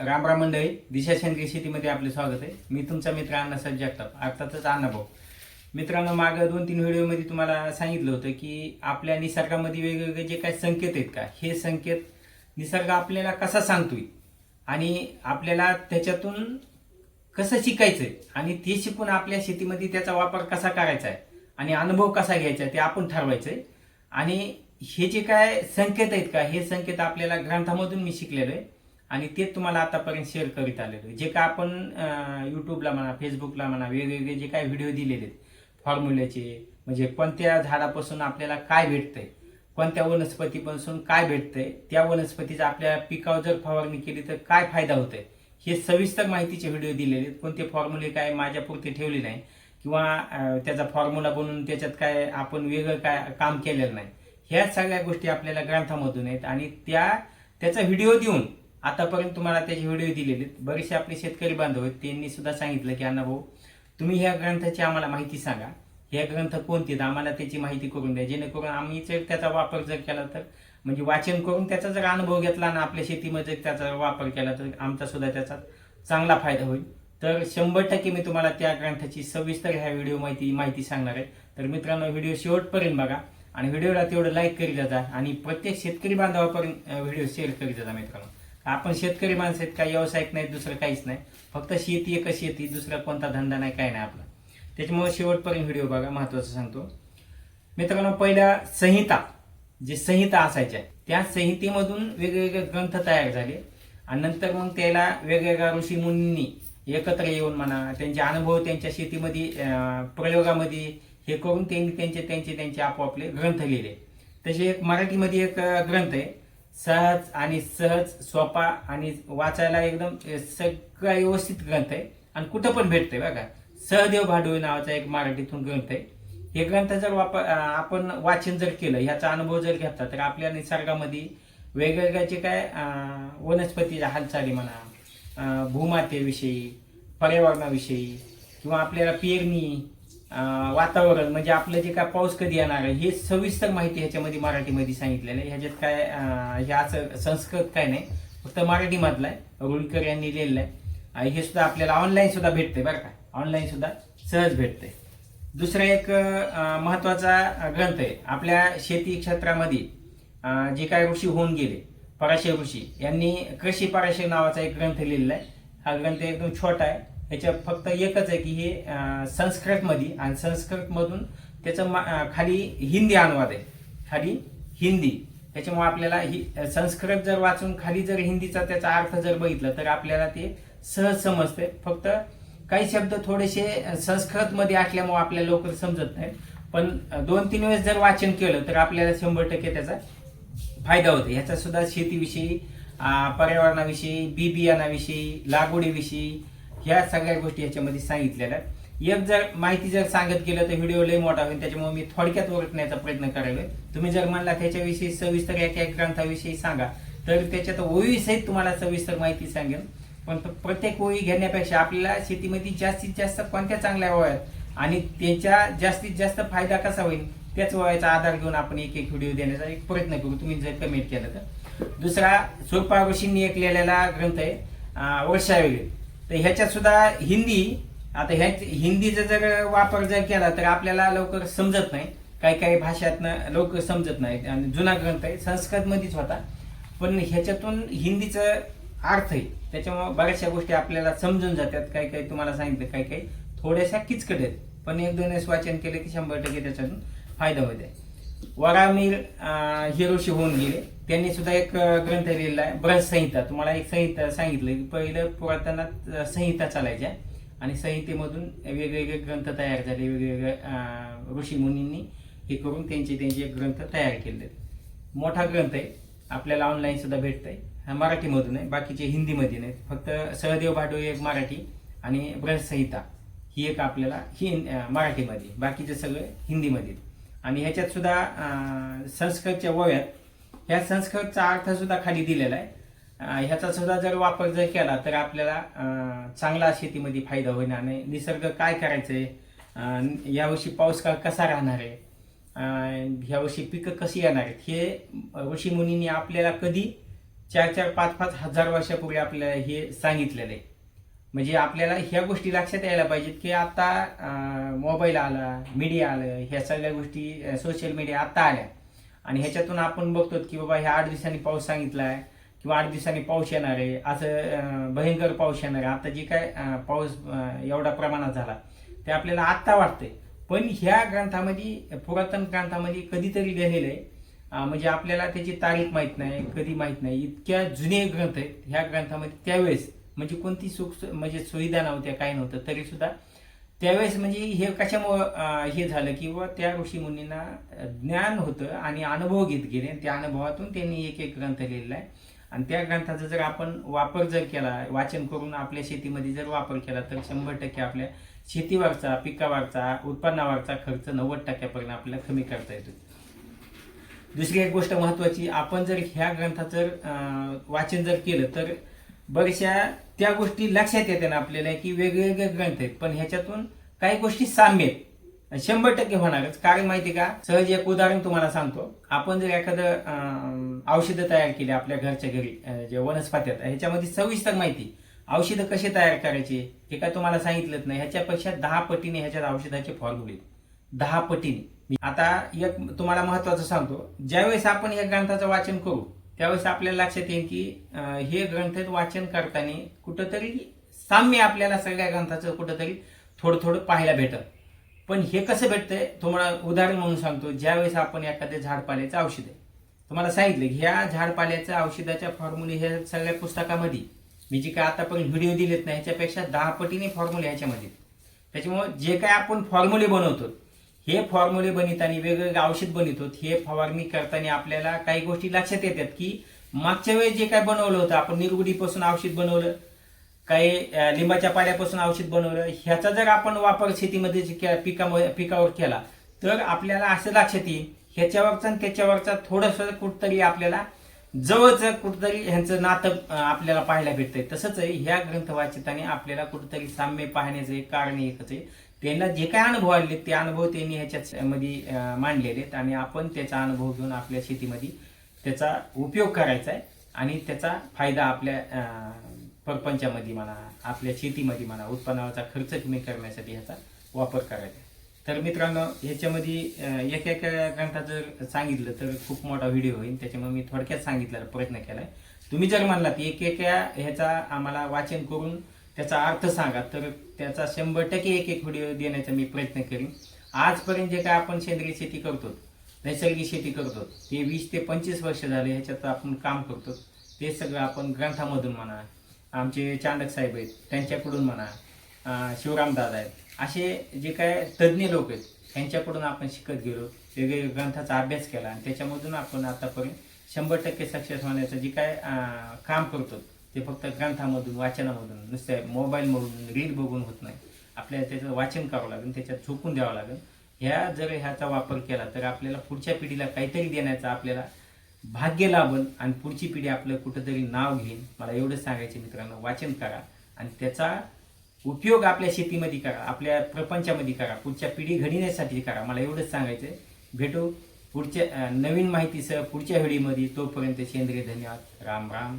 रामराम मंडळी दिशा सेंद्रिय शेतीमध्ये आपले स्वागत आहे. मी तुमचा मित्र अण्णासाहेब जगताप अर्थातच अण्णाभाऊ मित्रांनो मागं दोन तीन व्हिडिओमध्ये तुम्हाला सांगितलं होतं की आपल्या निसर्गामध्ये वेगवेगळे जे काही संकेत आहेत का हे संकेत निसर्ग आपल्याला कसा सांगतोय? आणि आपल्याला त्याच्यातून कसं शिकायचं आहे आणि ते शिकून आपल्या शेतीमध्ये त्याचा वापर कसा करायचा आहे आणि अनुभव कसा घ्यायचा आहे ते आपण ठरवायचं आहे आणि हे जे काय संकेत आहेत का हे संकेत आपल्याला ग्रंथामधून मी शिकलेलो आहे. आणि ते तुम्हाला आतापर्यंत शेअर करीत आलेलो जे काय आपण युट्यूबला म्हणा फेसबुकला म्हणा वेगवेगळे जे काय व्हिडिओ दिलेले आहेत फॉर्म्युल्याचे म्हणजे कोणत्या झाडापासून आपल्याला काय भेटतंय कोणत्या वनस्पतीपासून काय भेटतंय त्या वनस्पतीचा आपल्या पिकावर जर फवारणी केली तर काय फायदा होतोय? हे सविस्तर माहितीचे व्हिडिओ दिलेले आहेत. कोणते फॉर्म्युले काय माझ्यापुरते ठेवले नाही किंवा त्याचा फॉर्म्युला बनवून त्याच्यात काय आपण वेगळं काय काम केलेलं नाही. ह्या सगळ्या गोष्टी आपल्याला ग्रंथामधून आहेत आणि त्या त्याचा व्हिडिओ देऊन आतापर्यंत तुम्हाला त्याचे व्हिडिओ दिलेले आहेत. बरेचसे आपले शेतकरी बांधव आहेत त्यांनी सुद्धा सांगितलं की अण्णा भाऊ तुम्ही ह्या ग्रंथाची आम्हाला माहिती सांगा. ह्या ग्रंथ कोणते आहेत? आम्हाला त्याची माहिती करून द्या. जेणेकरून आम्ही जर त्याचा वापर जर केला तर म्हणजे वाचन करून त्याचा जर अनुभव घेतला आणि आपल्या शेतीमध्ये त्याचा वापर केला तर आमचा सुद्धा त्याचा चांगला फायदा होईल. तर शंभर टक्के मी तुम्हाला त्या ग्रंथाची सविस्तर ह्या व्हिडिओ माहिती माहिती सांगणार आहे. तर मित्रांनो व्हिडिओ शेवटपर्यंत बघा आणि व्हिडिओला तेवढं लाईक करीत जा आणि प्रत्येक शेतकरी बांधवापर्यंत व्हिडिओ शेअर करीत जा मित्रांनो. आपण शेतकरी माणसं आहेत काही व्यावसायिक नाही दुसरं काहीच नाही. फक्त शेती एकच शेती दुसरा कोणता धंदा नाही काय नाही आपला. त्याच्यामुळे शेवटपर्यंत व्हिडिओ बघा महत्वाचं सांगतो. मित्रांनो पहिल्या संहिता जे संहिता असायच्या त्या संहितेमधून वेगवेगळे ग्रंथ तयार झाले. आणि नंतर मग त्याला वेगवेगळ्या ऋषी मुनींनी एकत्र येऊन म्हणा त्यांचे अनुभव त्यांच्या शेतीमध्ये प्रयोगामध्ये हे करून त्यांनी त्यांचे त्यांचे त्यांचे आपोआपले ग्रंथ लिहिले. तसे एक मराठीमध्ये एक ग्रंथ आहे सहज आणि सहज सोपा आणि वाचायला एकदम सगळा व्यवस्थित ग्रंथ आहे. आणि कुठं पण भेटतंय बघा. सहदेव भाडोळी नावाचा एक मराठीतून ग्रंथ आहे. हे ग्रंथ जर वापर आपण वाचन जर केलं ह्याचा अनुभव जर घेतला तर आपल्या निसर्गामध्ये वेगवेगळ्या जे काय वनस्पतीच्या हालचाली म्हणा भूमातेविषयी पर्यावरणाविषयी किंवा आपल्याला पेरणी वातावरण म्हणजे आपलं जे काय पाऊस कधी येणार आहे हे सविस्तर माहिती ह्याच्यामध्ये मराठीमध्ये सांगितलेलं आहे. ह्याच्यात काय अं, संस्कृत काय नाही फक्त मराठीमधलं आहे. रुळकर यांनी लिहिलेलं आहे. हे सुद्धा आपल्याला ऑनलाईन सुद्धा भेटते बरं का. ऑनलाईन सुद्धा सहज भेटते दुसरा एक महत्त्वाचा ग्रंथ आहे. आपल्या शेती क्षेत्रामध्ये जे काय ऋषी होऊन गेले पराशर ऋषी यांनी कृषी पराशर नावाचा एक ग्रंथ लिहिलेला आहे. हा ग्रंथ एकदम छोटा आहे. याच्या फक्त एकच आहे की हे संस्कृतमध्ये आणि संस्कृतमधून त्याचं मा- खाली हिंदी अनुवाद आहे. खाली हिंदी. त्याच्यामुळे आपल्याला ही संस्कृत जर वाचून खाली जर हिंदीचा त्याचा अर्थ जर बघितला तर आपल्याला ते सहज समजते. फक्त काही शब्द थोडेसे संस्कृतमध्ये असल्यामुळे आपल्याला लवकर समजत नाही. पण दोन तीन वेळेस जर वाचन केलं तर आपल्याला शंभर टक्के त्याचा फायदा होतो. ह्याचा सुद्धा शेतीविषयी पर्यावरणाविषयी बी बियाणाविषयी लागवडीविषयी ह्या सगळ्या गोष्टी याच्यामध्ये सांगितलेल्या एक जर माहिती जर सांगत गेलं तर व्हिडिओ लय मोठा होईल त्याच्यामुळे मी थोडक्यात ओळखण्याचा प्रयत्न करायला तुम्ही जर म्हणला त्याच्याविषयी सविस्तर एका एक ग्रंथाविषयी सांगा तर त्याच्यात ओळीसहित तुम्हाला सविस्तर माहिती सांगेल पण प्रत्येक ओळी घेण्यापेक्षा आपल्याला शेतीमध्ये जास्तीत जास्त कोणत्या चांगल्या ओळ्या आणि त्याच्या जास्तीत जास्त फायदा कसा होईल? त्याच वयाचा आधार घेऊन आपण एक एक व्हिडिओ देण्याचा एक प्रयत्न करू तुम्ही जर कमेंट केलं तर. दुसरा सोपा ऋषींनी एक लिहिलेला ग्रंथ आहे वर्षावेळी तर ह्याच्यात सुद्धा हिंदी आता ह्या हिंदीचा जर वापर जर केला तर आपल्याला लवकर समजत नाही. काही काही भाषातनं लवकर समजत नाही. आणि जुना ग्रंथ आहे संस्कृतमध्येच होता. पण ह्याच्यातून हिंदीचं अर्थ आहे. त्याच्यामुळे बऱ्याचशा गोष्टी आपल्याला समजून जातात. काही काही तुम्हाला सांगितलं काही काही थोड्याशा किचकट आहेत. पण एक दोन वेळेस वाचन केलं की शंभर टक्के त्याच्यातून फायदा होते वरामीर हिरोशी हे होऊन गेले. त्यांनी सुद्धा एक ग्रंथ लिहिलेला आहे ब्रज संहिता. तुम्हाला एक संहिता सांगितलं की पहिलं पुरातनात संहिता चालायच्या आणि संहितेमधून वेगवेगळे ग्रंथ तयार झाले. वेगवेगळे ऋषी मुनींनी हे करून त्यांचे त्यांचे ग्रंथ तयार केले आहेत. मोठा ग्रंथ आहे. आपल्याला ऑनलाईन सुद्धा आहे हा मराठीमधून आहे. बाकीचे हिंदीमध्ये नाहीत फक्त सहदेव भाडोळी एक मराठी आणि ब्रज संहिता ही एक आपल्याला ही मराठीमध्ये बाकीचे सगळे हिंदीमध्ये आणि ह्याच्यात सुद्धा संस्कृतच्या वयात ह्या संस्कृतचा अर्थ सुद्धा खाली दिलेला आहे. ह्याचा सुद्धा जर वापर जर केला तर आपल्याला चांगला शेतीमध्ये फायदा होईल आणि निसर्ग काय करायचं आहे यावर्षी पाऊस काळ कसा राहणार आहे? ह्यावर्षी पिकं कशी येणार आहेत? हे ऋषी मुनींनी आपल्याला कधी चार चार पाच पाच हजार वर्षापूर्वी आपल्याला हे सांगितलेलं आहे. म्हणजे आपल्याला ह्या गोष्टी लक्षात यायला पाहिजेत की आता मोबाईल आला मीडिया आलं ह्या सगळ्या गोष्टी सोशल मीडिया आता आल्या. आणि ह्याच्यातून आपण बघतो की बाबा ह्या आठ दिवसांनी पाऊस सांगितला आहे किंवा आठ दिवसांनी पाऊस येणार आहे असं भयंकर पाऊस येणार आहे. आता जे काय पाऊस एवढा प्रमाणात झाला ते आपल्याला आत्ता वाटतंय. पण ह्या ग्रंथामध्ये पुरातन ग्रंथामध्ये कधीतरी लिहिलेलं आहे. म्हणजे आपल्याला त्याची तारीख माहीत नाही कधी माहीत नाही. इतक्या जुने ग्रंथ आहेत. ह्या ग्रंथामध्ये त्यावेळेस म्हणजे कोणती सुख म्हणजे सुविधा नव्हत्या काही नव्हतं. तरी सुद्धा त्यावेळेस म्हणजे हे कशामुळं हे झालं की बुवा त्या ऋषीमुनींना ज्ञान होतं आणि अनुभव घेत गेले. त्या अनुभवातून त्यांनी एक एक ग्रंथ लिहिलेला आहे. आणि त्या ग्रंथाचा जर आपण वापर जर केला वाचन करून आपल्या शेतीमध्ये जर वापर केला तर शंभर टक्के आपल्या शेतीवरचा पिकावरचा उत्पन्नावरचा खर्च नव्वद टक्क्यापर्यंत आपल्याला कमी करता येतो. दुसरी एक गोष्ट महत्वाची आपण जर ह्या ग्रंथाचं वाचन जर केलं तर बऱ्याचशा त्या गोष्टी लक्षात येतात ना आपल्याला की वेगवेगळे ग्रंथ आहेत. पण ह्याच्यातून काही गोष्टी साम्य आहेत. शंभर टक्के होणारच. कारण माहिती का? सहज एक उदाहरण तुम्हाला सांगतो. आपण जर एखादं औषधं तयार केली आपल्या घरच्या घरी जे वनस्पती आहेत ह्याच्यामध्ये सविस्तर माहिती. औषधं कसे तयार करायचे? हे काय तुम्हाला सांगितलंच नाही. ह्याच्यापेक्षा दहा पटीने ह्याच्यात औषधाचे फॉर्म्युले दहा पटीने. आता एक तुम्हाला महत्वाचं सांगतो. ज्यावेळेस आपण या ग्रंथाचं वाचन करू त्यावेळेस आपल्याला लक्षात येईल की हे ग्रंथ वाचन करताना कुठंतरी साम्य आपल्याला सगळ्या ग्रंथाचं कुठंतरी थोडं थोडं पाहायला भेटत. पण हे कसं भेटतंय? तुम्हाला उदाहरण म्हणून सांगतो. ज्यावेळेस आपण एखाद्या झाडपाल्याचं औषध आहे. तुम्हाला सांगितलं की ह्या झाडपाल्याच्या औषधाच्या फॉर्म्युले ह्या सगळ्या पुस्तकामध्ये मी जे काय आतापर्यंत व्हिडिओ दिलेत नाही ह्याच्यापेक्षा दहा पटीने फॉर्म्युले ह्याच्यामध्ये त्याच्यामुळे जे काय आपण फॉर्म्युले बनवतो हे फॉर्म्युले बनवताना वेगवेगळे औषध बनवतो हे फवारणी करताना आपल्याला काही गोष्टी लक्षात येतात की मागच्या वेळेस जे काय बनवलं होतं आपण निरगुडीपासून औषध बनवलं काही लिंबाच्या पाल्यापासून औषध बनवलं ह्याचा जर आपण वापर शेतीमध्ये जे के- पिकामध्ये पिकावर केला तर आपल्याला असं लक्षात येईल ह्याच्यावरचा आणि त्याच्यावरचा थोडंसं कुठतरी आपल्याला जवळचं कुठतरी ह्यांचं नातं आपल्याला पाहायला भेटतंय. तसंच ह्या ग्रंथ वाचिताने आपल्याला कुठतरी साम्य पाहण्याचं एक कारण एकच आहे त्यांना जे काय अनुभव आले ते अनुभव त्यांनी ह्याच्यात मध्ये मांडलेले आहेत. आणि आपण त्याचा अनुभव घेऊन आपल्या शेतीमध्ये त्याचा उपयोग करायचा आहे. आणि त्याचा फायदा आपल्या परपंचामध्ये म्हणा आपल्या शेतीमध्ये म्हणा उत्पन्नाचा खर्च कमी करण्यासाठी ह्याचा वापर करायचा आहे. तर मित्रांनो ह्याच्यामध्ये एक एक ग्रंथात जर सांगितलं तर खूप मोठा व्हिडिओ होईल. त्याच्यामुळे मी थोडक्यात सांगितलेला प्रयत्न केलाय. तुम्ही जर म्हणलात एक एक ह्याचा आम्हाला वाचन करून त्याचा अर्थ सांगा. तर त्याचा शंभर टक्के एक एक व्हिडिओ देण्याचा मी प्रयत्न करीन. आजपर्यंत जे काय आपण सेंद्रिय शेती करतो नैसर्गिक शेती करतो ते वीस ते पंचवीस वर्ष झाले ह्याच्यात आपण काम करतो. ते सगळं आपण ग्रंथामधून म्हणा आमचे चांदक साहेब आहेत त्यांच्याकडून म्हणा शिवराम दादा आहेत असे जे काय तज्ज्ञ लोक आहेत त्यांच्याकडून आपण शिकत गेलो. वेगवेगळ्या ग्रंथाचा अभ्यास केला आणि त्याच्यामधून आपण आतापर्यंत शंभर टक्के सक्सेस होण्याचं जे काय काम करतो ते फक्त ग्रंथामधून वाचनामधून नुसत्या मोबाईलमधून रील बघून होत नाही. आपल्याला त्याचं वाचन करावं लागेल त्याच्यात झोपून द्यावं लागेल. ह्या जर ह्याचा वापर केला तर आपल्याला पुढच्या पिढीला काहीतरी देण्याचा आपल्याला भाग्य लाभन आणि पुढची पिढी आपलं कुठंतरी नाव घेईन मला एवढंच सांगायचं मित्रांनो वाचन करा आणि त्याचा उपयोग आपल्या शेतीमध्ये करा आपल्या प्रपंचामध्ये करा पुढच्या पिढी घडविण्यासाठी करा. मला एवढंच सांगायचं भेटू पुढच्या नवीन माहितीसह पुढच्या व्हिडिओमध्ये. तोपर्यंत सेंद्रिय धन्यवाद. राम राम.